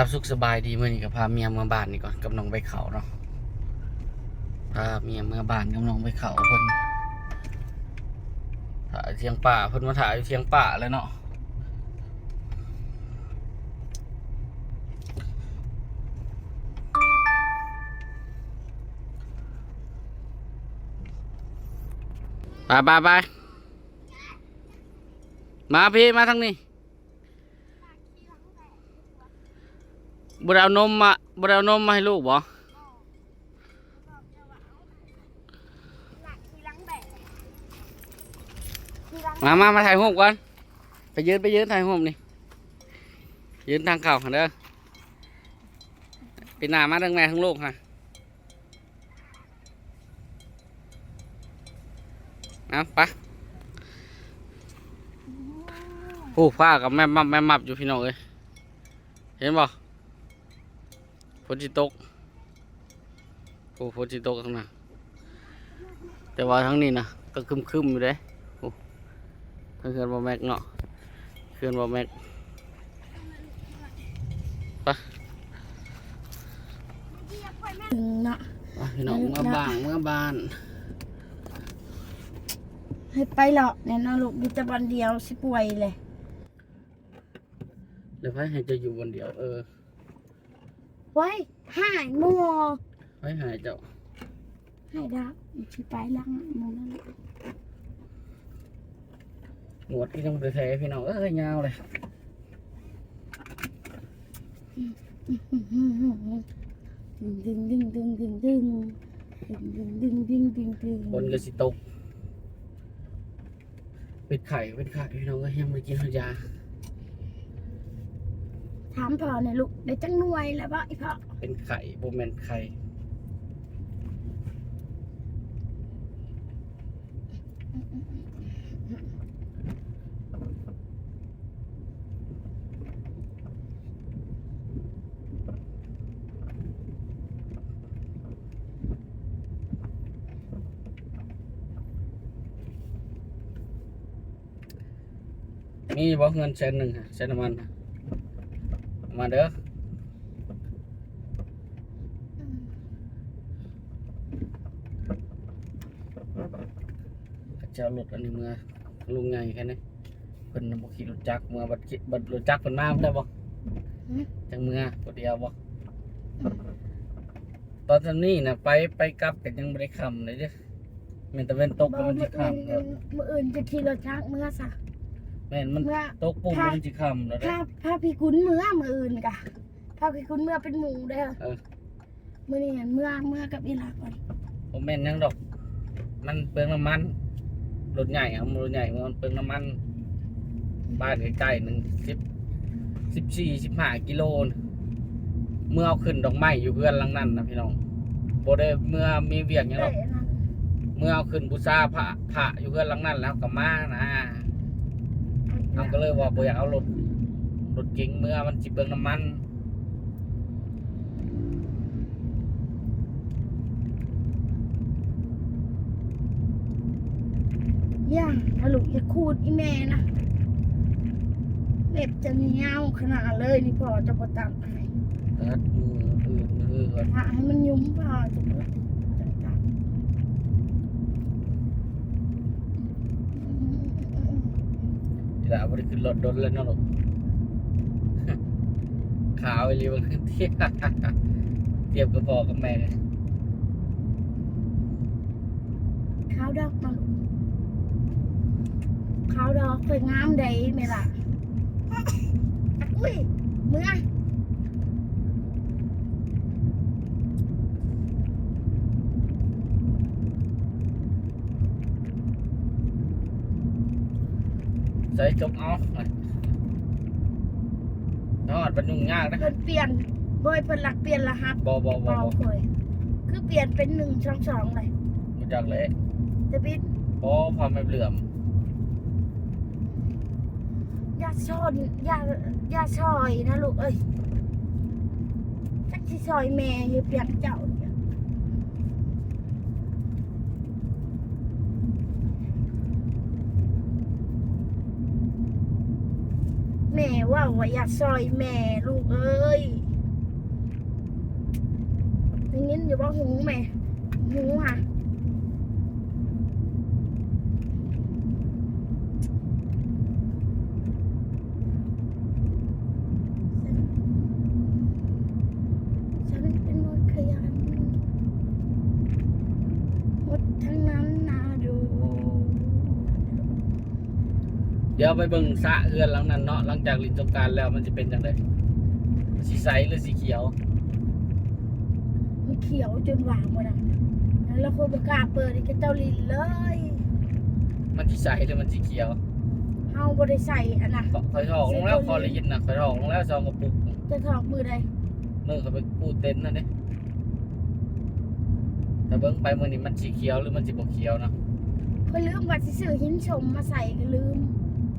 รับสุขสบายดีเมื่อนี้ก็พาเมียเมื่อบ้านนี่ก่อนกับน้องไปเขาเนาะพาเมียเมื่อบ้านกับน้องไปเขาเพิ่นถ่ายเทียงป่าเพิ่นมาถ่ายเทียงป่าเลยเนาะไปไปไปมาพี่มาทางนี้ บุเอานมมาบุเอานมมาให้ลูกบ่หลักทีหลังแบกทีหลังมามามาถ่ายรูปก่อนไปยืนไปยืนถ่ายรูปนี่ ยืนทางเข่าหันเด้อปีหน้ามาทั้งแม่ทั้งลูกค่ะเอาไปผู้ฟ้ากับแม่มับแม่มับอยู่พี่น้องเอ้ยเห็นบ่ฝ นจิตกโอ้ฝนจิตกข้างหน้าแต่ว่าทั้งนี้นะก็คึมๆอยู่เด้เพื่อนบอแม็กเนาะเพื่อนบอแม็กไปเนาะไปพี่น้องเมื่อบ้านเมื่อบ้านให้ไปหรอกเนี่ยนะลูกอยู่แต่วันเดียวสิป่วยเลยเดี๋ยวไปให้จะอยู่บนเดียวเออ ไว้หายมัวไปหายเจ้าหายดับสิไปหลังมันั่นแหละหมวดที่ต้องไปแท้พี่น้องเอ้ยยาวเลยดึงดึงดึงดึงดึงดึงดึงดึงดึงดึงดึงบนกระสิตกเป็นไข่เป็นไข่พี่น้องก็ยังไม่กินยา ถามพ่อเนี่ยลูกได้จังหน่วยแล้วบ่ไอ้พ่อเป็นไข่โบแมนไข่มีบ่เงินเซนหนึ่งค่ะเซนน้ำมันค่ะ มาเด้อเจ้ารถอันนี้เมื่อลุงไงแค่นี้เพิ่นบ่ขี่รถจักรเมื่อบัดขี่บัดรถจักรเพิ่นมาเพิ่นได้บ่จังเมื่อบ่เดียวบ่ตอนนี้น่ะไปไปกลับกันยังบ่ได้ค่ำเลยเด้อแม่นตะเวนตกบ่แล้วมันมื้สิอค่ำอื่นแล้วมื้ออื่นจะขี่รถจักรเมื่อซะ แม่นมันเมื่อ ตกปุ๊บแล้วมันสิค่ำแล้วเด้อถ้าถ้าพี่คุ้นเมื่อมืออื่นกะถ้าพี่คุ้นเมื่อเป็นหมูเด้อเออ มื่อนี้เมื่อเมื่อกับอีหลาก่อนบ่แม่นหยังดอก มันเปลืองน้ำมันรถใหญ่อะรถใหญ่มันเปลืองน้ำมัน บ้านใกล้ๆหนึ่งสิบสิบสี่สิบห้ากิโลน่ะเมื่อเอาขึ้นดอกไม้อยู่เพื่อนหลังนั้นนะพี่น้องโบได้เมื่อมีเวียกหยังหรอก เตะนั่นเมื่อเอาขึ้นบูชาพระพระอยู่เพื่อนหลังนั้นแล้วก็มานะ เราก็เลยว่าบ่อยากเอารถรถเก๋งเมื่อมันจิเบิงน้ำมันย่างถ้าลูกจะคูดอีแม่นะเล็บจะเงี้ยวขนาดเลยนี่พอจะประตัดให้เอิดมืออื่นมืออื่นก่อนถ้าให้มันยุ่มพอจะประตัดตัด ที ละบ่ได้ขึ้นรถดนเลยเนาะลูกขาวไปรีบขึ้นเทียบเทียบกับพ่อกับแม่ขาวดอกมาลูกขาวดอกสวยงามไดไหมล่ะอุ้ยเมื่อ ใส่จบเอานอดมันยุ่งยากนะเพิ่นเปลี่ยนบ่อยเพิ่นหลักเปลี่ยนรหัสบอบอบอเบาบเคยคือเปลี่ยนเป็นหนึ่งช่องสองเลยมาจากเลยแต่บิดบอพอไม่เหลื่อมอย่าชอนอย่าอย่าชอยนะลูกเอ้ยจักที่ซอยแม่อยู่เปลี่ยนเจ้า ว่าอย่าซอยแม่ลูกเอ้ยนี่นินอย่าบ่หูแม่หูค่ะ ยวไปเบิ่งสระเอื้อนหลังนั้นเนาะหลังจากลินสงกรารแล้วมันจะเป็นจังไดสีใสหรือสีเขียวมันเขียวจนหวานหมดอะแล้วคนประกล้าศเปิดอีกเจ้าลินเลย มันสีใสหรือมันสีเขียวเฮาบ่ได้ใส่อันน่ะคอยถอกลงแล้วคอเลยยินนะคอยถอกลงแล้วซองกระปุกจะถอกมือใดมือเขาไปกูเต็นท์นั่นเด้แต่เบิ่งไปมือนี้มันสีเขียวหรือมันสีบ่เขียวเนาะเพิ่นลืมว่าสิซื้อหินชมมาใส่ก็ลืม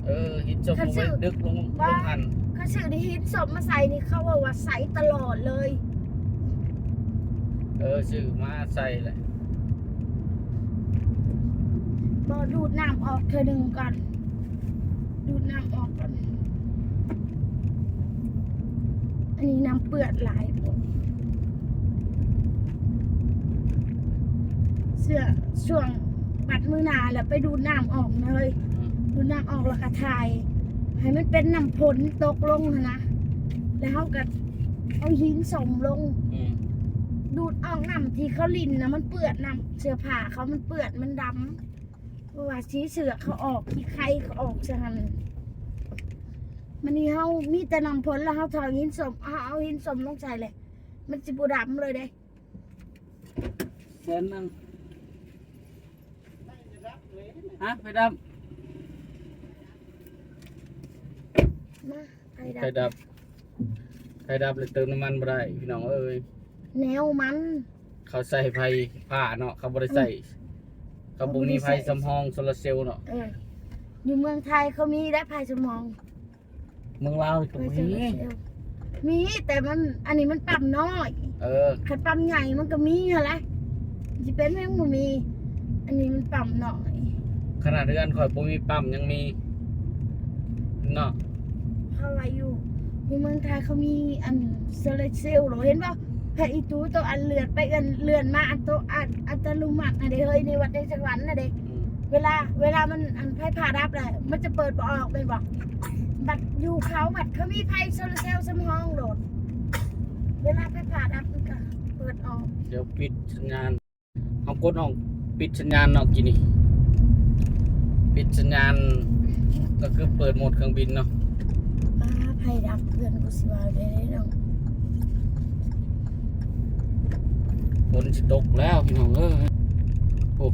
เออหินจมลงไปดึกลงลงหันเขาซื้อที่หินชมมาใส่นี่เขาว่าว่าใส่ตลอดเลย เออชื่อมาใส่เลยบ่ดูดน้ำออกเธอหนึ่งก่อนดูดน้ำออกก่อนอันนี้น้ำเปื้อนหลายปวดเสื้อช่วงบัดมือหนาแล้วไปดูดน้ำออกเลยอืม ดูดน้ำออกแล้วก็ถ่ายให้มันเป็นน้ำผลตกลงหั้นนะ แล้วเขาก็เอาหินสมลงอืมดูดออกน้ำที่เขาลินนะมันเปื้อนน้ำเสื้อผ้าเขามันเปื้อนมันดำเพราะว่าสีเสือเขาออกที่ไข่เขาออกซะหันมันนี่เขามีแต่น้ำผลแล้วเขาถอยหินสมเอาเอาหินสมลงใส่เลย มันจะบูดำเลยเด้เส้นนึงฮะไปดับ มาไข่ไปดดับไปดับเลยเติมน้ำมันบ่ได้พี่น้องเอ้ยำแนวมัน เขาใส่ไฟผ้าเนาะเขาบ่ได้ใส่เขาบ่มีไฟสำรองโซลาร์เซลล์เนาะเอออยู่เมืองไทยเขามีได้ภายสมองเมืองลาวก็ไฟบ่โซมีลาร์เซลล์มีแต่มันอันนี้มันปั๊มน้อยเออ ขัดปั๊มใหญ่มันก็มีอะไรจะเป็นแม่งมันมี อันนี้มันปั๊มน้อยขนาดเรือนข่อยบ่มีปั๊มยังมีเนาะ เพราะว่าอยู่อยู่เมืองไทยเขามีอันโซลาร์เซลล์เหรอเห็นป่ะแผ่นอีตูตัวอันเลือนไปอันเลือนมาอันตัวอันอัตโนมัตินะเด้เฮ้ยในวัดในจังหวัดนะเด้อืมเวลาเวลามันอันไฟผ่าดับเลยมันจะเปิดบ่ออกเป็นบอกบัดอยู่เขาบัดเขามีไฟโซลาร์เซลล์สมห้องโหลด เวลาไฟผ่าดับมันก็เปิดออก เดี๋ยวปิดสัญญาณเอากดออกปิดสัญญาณเนาะกินนี่ปิดสัญญาณก็คือเปิดโหมดเครื่องบินเนาะ ป้าไฟดับเพื่อนกูสิว่าได้เนาะฝนสิตกแล้วพี่น้องเอ้ยโอ้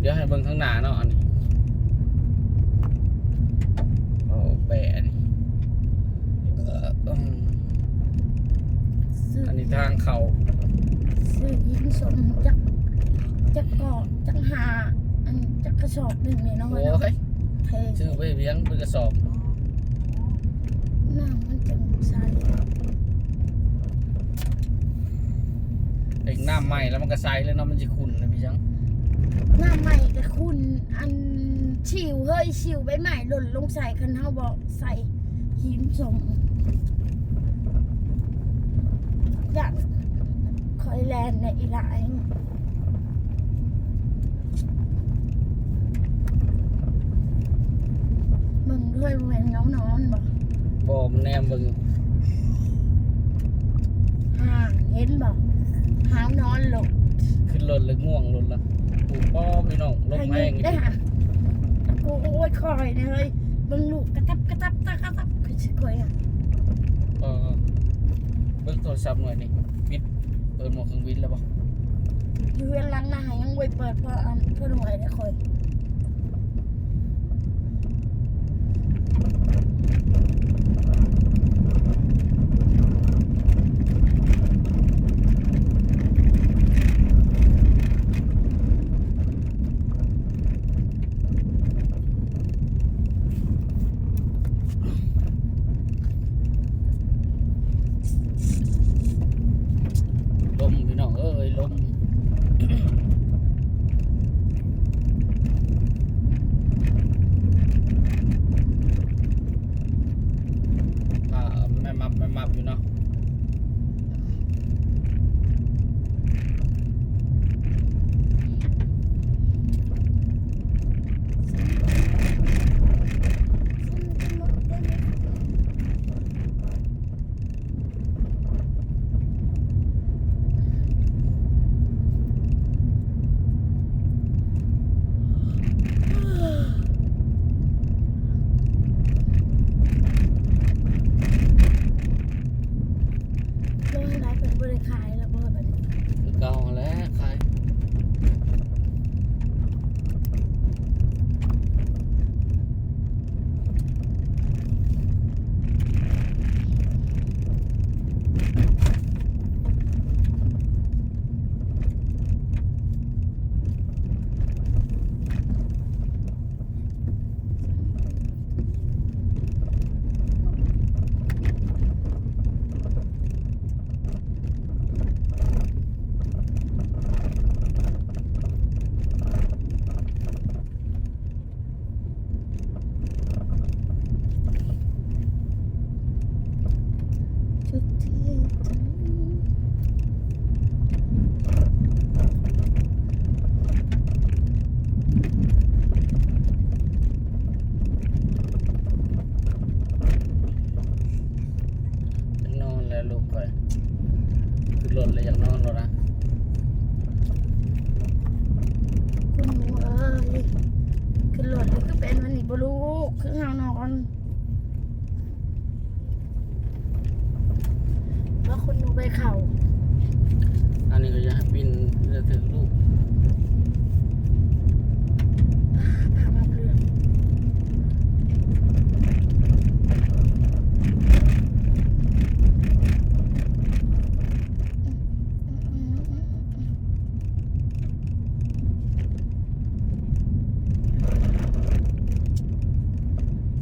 เดี๋ยวให้เบิ่งข้างหน้าเนาะอันนี้โอ้แปะนี่เอ่ออืมซื้ออันนี้ทางเขาซื้อยิงสมจักจักกอจักหาอันจักกระสอบหนึ่งเนี่ยเนาะโอ้เนาะยเทชื่อไปเลี้ยงเป็นกระสอบ น้ำมันจังใสเอกน้ำใหม่แล้วมันก็ใสเลยเนาะมันจะขุ่นนะพี่จังน้ำใหม่กับคุณอันชิวเฮ้ยชิวใบใหม่หล่นลงใส่คันเฮาบอกใส่หินสมอยากคอยแลนในอีหลายมึงด้วยเวนเงานอนบอก บอมแนมบึงห่างเห็นบอกหางนอนหลบขึ้นรถเลยง่วงรถละปู่พ่อพี่น้องลงแม่งได้โอ้ยคอยเลยบังลูกกระตับกระตับตะกระตับคือชิคอยอะเออเบิ้งโทรศัพท์หน่อยนี่ปิดเปิดหมวกเครื่องบิดแล้วบอกอยู่เวลาหน้ายยังไว้เปิดเพราะอันเพื่อนไหวนะคอย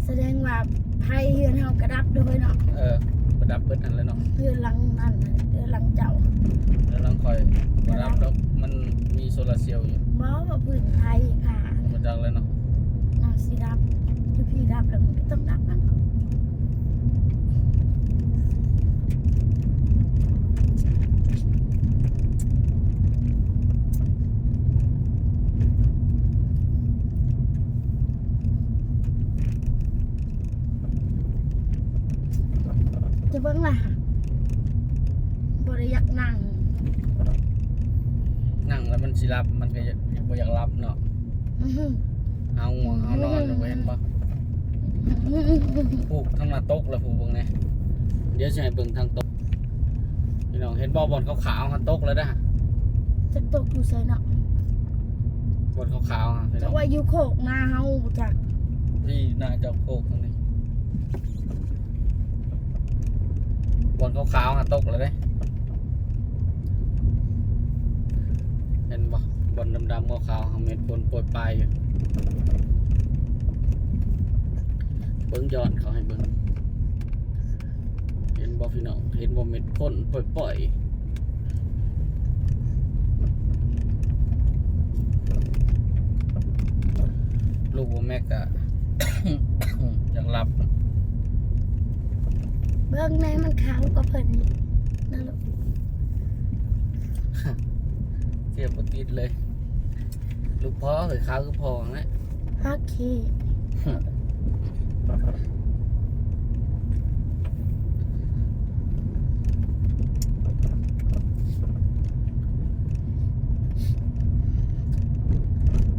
แสดงว่าไพ่เฮือนเฮากระดับด้วยเนาะเออประดับเบิดอันแล้วเนาะเฮือนหลังนั่นน่ะเฮือนหลังเจ้าแล้วลังคอยประดับแล้วมันมีโซลาร์เซลล์อยู่บ่ว่าพื้นไพ่ค่ะมาดังแล้วเนาะ นาสิดับคือพี่ดับแล้วมันก็ต้องดับนั่นจะเบิ่งล่ะบ่ได้อยากนั่ง นั่งแล้วมันสิรับมันก็อยากบ่อยากรับเนาะอื้อหือเอาง่วงเอานอนอยู่บ่เห็นปะผูกทั้งหน้าตกแล้วผูกเบิ่งแหน่เดี๋ยวสิให้เบิ่งทางตกพี่น้องเห็นบ่บอลขาวๆมันตกแล้วเด้อจะตกอยู่ไสเนาะบอลขาวๆอะพี่น้จะองว่าอยู่โคกนาเฮาจากที่น่าจะโคกตรงนี้บอลขาวๆอะตกแล้วเด้ ห็นบ่บอลดำๆขาวๆเม็ดฝนโปรยปลายอยู่เบิ่งย้อนเขาให้เบิ่งเห็นบ่พี่น้องเห็นบ่เม็ดฝนปล่อยๆลูกแม่กะอยากหลับ เบิ่งในมันขาวกว่าเพิ่นนี่นั่นลูก เทียบติดเลย ลูกพ่อเอ้ยขาวคือพ่อนะโอเค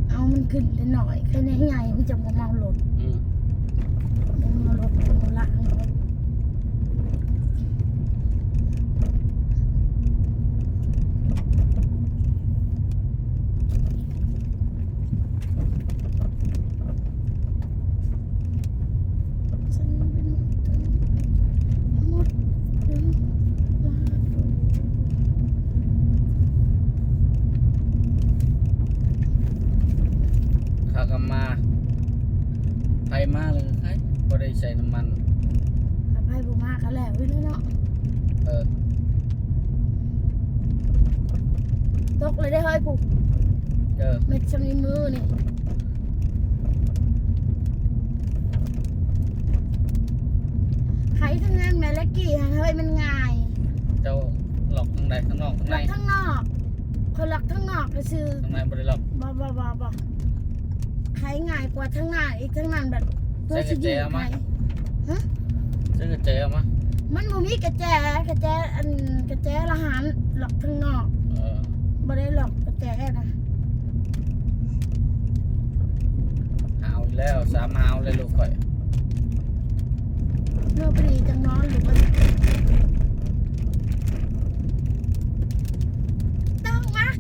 เอามันขึ้นได้หน่อยแค่นี้ใหญ่มันจะ บ่เมารถบ่เมาล้างรถฉันเป็นมดดึงมาดู ขากำมาไผมาเลยไผบ่ได้ใส่น้ำมัน อภัยบุมากก็แล้ววิเลยเนาะ เออ ตกเลยได้เฮ้ยผูก เออ เม็ดชำในมือนี่ไขทั้งนั้นแม่และกี่ฮะเฮ้ยมันง่าย เจ้าหลอก ข้างในข้างนอกข้างหในลักทั้งนอกคนหลักทั้งนอกก็คือข้างในบ่ได้หลอกบอบอบอบอไขง่ายกว่าทั้งหน้าอีกทั้งนั้นแบบใส่กระเจเอามาไขซื้อกระเจเอามามันบ่มีกระแจกระแจอันกระแจละหันหลอกทั้งนอกเออบ่ได้หลอกกระแจนะหาวอีกแล้วสามหาวเลยลูกข่อยเมื่อพอดีจังนอนหรือว่า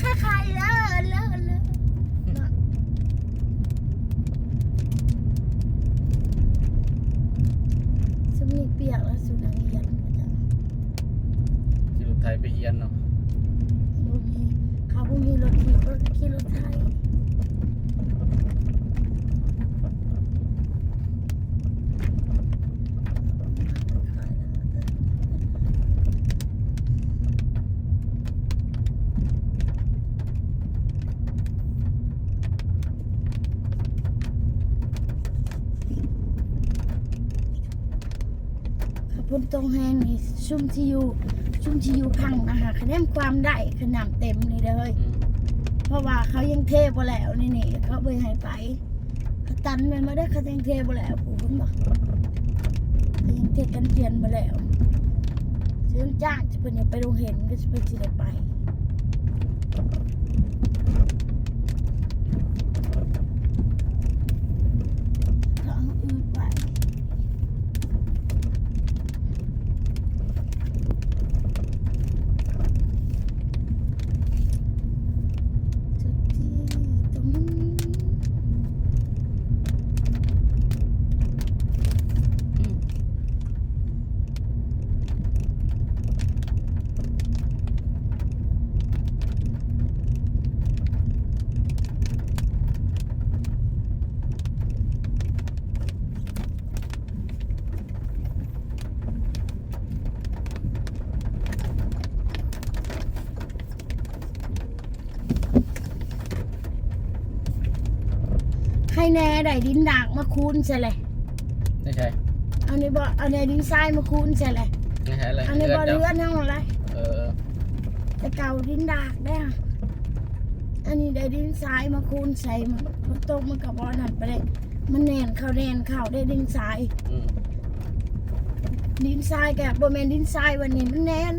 คล้ายๆลอะเลอะเลอะสมีเปียกแล้วสุนังเยียนก็จะขี่รถไถไปเยียนเนาะเขาบ่มีรถขี่รถขี่รถไทย แหงนี่ซุ่มที่อยู่ซุ่มที่อยู่พังนะคะคะแนนความได้ขนาดเต็มนี่เลยอืมเพราะว่าเขายังเทบ่แล้วนี่นี่เขาไปให้ไปเขาตันไปมาได้เขายังเทบ่แล้วผมคุณบอกเขายังเทกันเทียนมาแล้วเชื่อจ้างจะเป็นอย่าไปโรงเห็นก็จะไปสิได้ไปเขาเอาอืดไปจุดที่ตรงนี้ อืม ให้ แน่ได้ดินดากมาคูนใช่เลยไม่ใช่อันนี้บ่อันนี้ดินทรายมาคูนใช่เลยไม่ใช่อะไรอันนี้บ่เจ้าเรือนทั้งหมดเลยเออแต่เก่าดินดากได้อะอันนี้ได้ดินทรายมาคูนใส่มันมันตกมันกับบอนั่นไปเลยมันแน่นเข้าแน่นเข้าได้ดินทรายอืมดินทรายกับโบแมนดินทรายวันนี้มันแน่น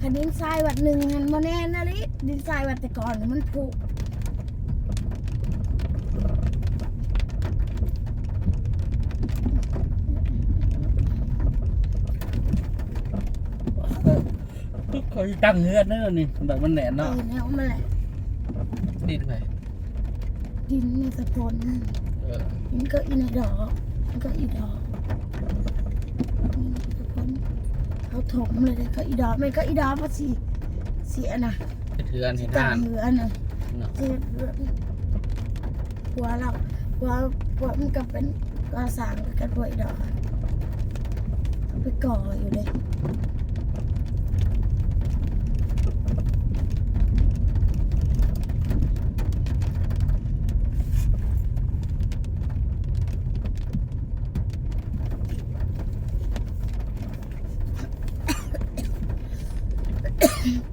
คันดินทรายวันหนึ่งมันบ่แน่นนะลิดินทรายวันแต่ก่อนน่ะมันผุ เขาตั้งเงื่อนนั่นนี่แบบมันแหนนเอเนาะอแนวมันแหละดินไปดินนี่ตะพนเออมันก็อีในดอกมันก็อีดอกนี่ตะพนเขาถมเลยเลยก็อีดอกมันก็อีดอกเพราะสีเสียนะเฮ็ดเทือนเห็นต่าทางนเหลือน่ะเนาะเสียเหลือหัวเราหัวหัวมันก็เป็นกระสางกันหัวอีดอกอะเอาไปก่ออยู่เลย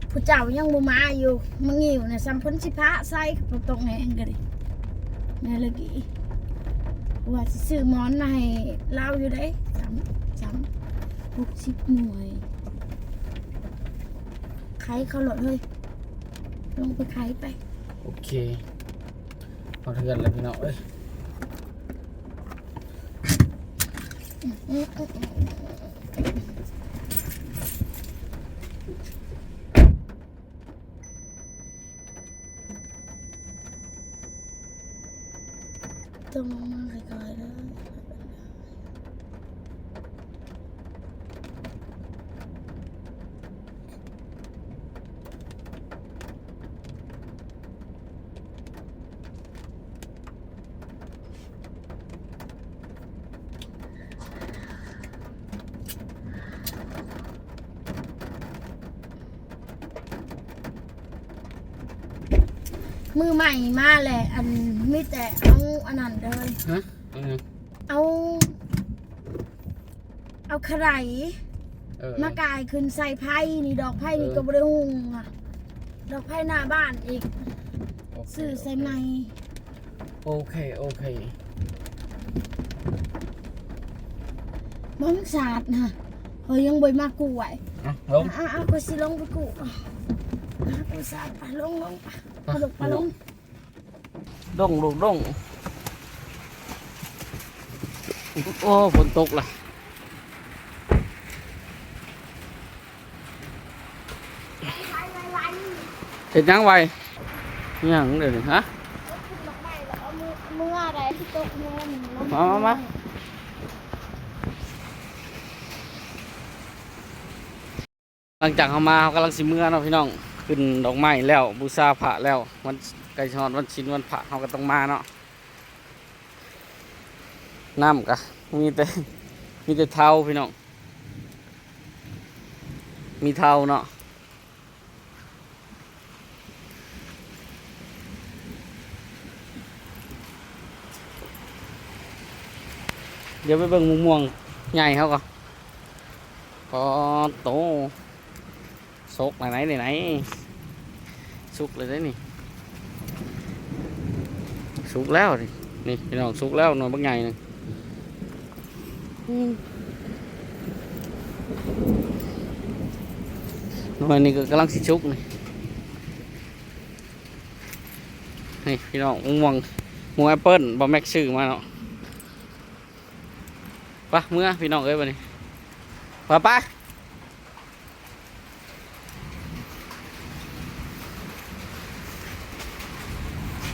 ผู้ เจ้ายังบ่มาอยู่มังงิวเนี่ยสัมพันสิพระใส่บ่ตรงแหงกันดิแม่เลยกี้ว่าสิซื้อหมอนมาให้เล่าอยู่ได้สามสามหกสิบหน่วยขายเขาหลดเลยลงไปขายไป โอเคเอาเทือนเลยพี่น้องเอ้ย ต้องลงมาขายๆแล้วมือใหม่มาแหละอัน มีแต่เอาอันนั้นเลยฮะเอาไงเอา เอาไข่เออมากายขึ้นใส่ไผ่นี่ดอกไผ่นี่เออก็บริหุงอะดอกไผ่หน้าบ้านอีกโอเคซื้อใส่ในโอเค โอเคมังสาดนะเฮ้ยยังบอยมากูไหวเอาลง อะอะกูสิลงไปกูอะอะกูสาดไปลงลงไปไปลงไปลง ดงลูกดงโอ้ฝนตกล่ะเห็นยังไวยังเดี๋ยวนี้ฮะขึ้นดอกไม้แล้วเอามือมืออะไรที่ตกมือมันมามามาหลังจากเขามาเขากำลังสิเมื่อเนาะพี่น้อง ขึ้นดอกไม้แล้วบูชาพระแล้ววันไก่ชอนวันชินวันพระเขาก็ต้องมาเนาะน้ำกะมีแต่มีแต่เท้าพี่น้องมีเท้าเนาะเดี๋ยวไปเบิ่งมุมม่วงใหญ่เขาก่อนพอโต สุกไหนไหนไหนไหนสุกเลยได้นี่สุกแล้วนี่นี่พี่น้องสุกแล้วหน่อยบางใหญ่หนึงอืมหน่อยนี่ก็กำลังสิสุกนี่นี่พี่น้องม่วงม่วง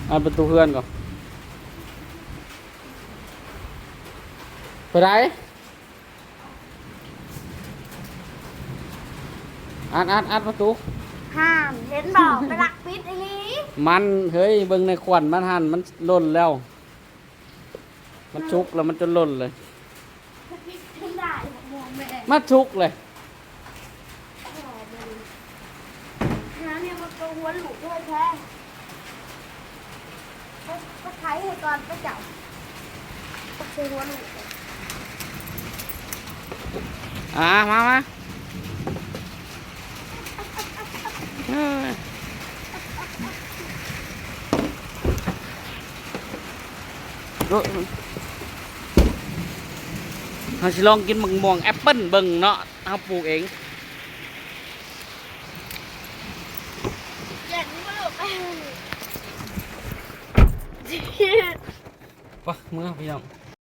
แอปเปิ้ลบอแม็กซื้อมาเนาะไปะเมื่อพี่น้องเอ้ยวันนี้ไปไปอันประตูเพื่อนก่อนไปไหนอัดอัดอัดประตูห้ามเห็นบอกไปรักปิดไอ้นี้มันเฮ้ยเบิ่งในควันมันหันมันล่นแล้ว มันชุกแล้วมันจนล่นเลยปิดขึ้นได้มองแม่มันชุกเลย น้ำเนี่ยมันตัวหัวหลุดด้วยแท้ ก็ไถให้ก่อนไปจับก็คือหัวหลุดอ่ามามาเอ้ยดูเราสิลองกินมังม่วงแอปเปิ้ลเบิ่งเนาะเราปลูกเอง เจ็ดหัวหลุด ปะเมื่อพี่น้อง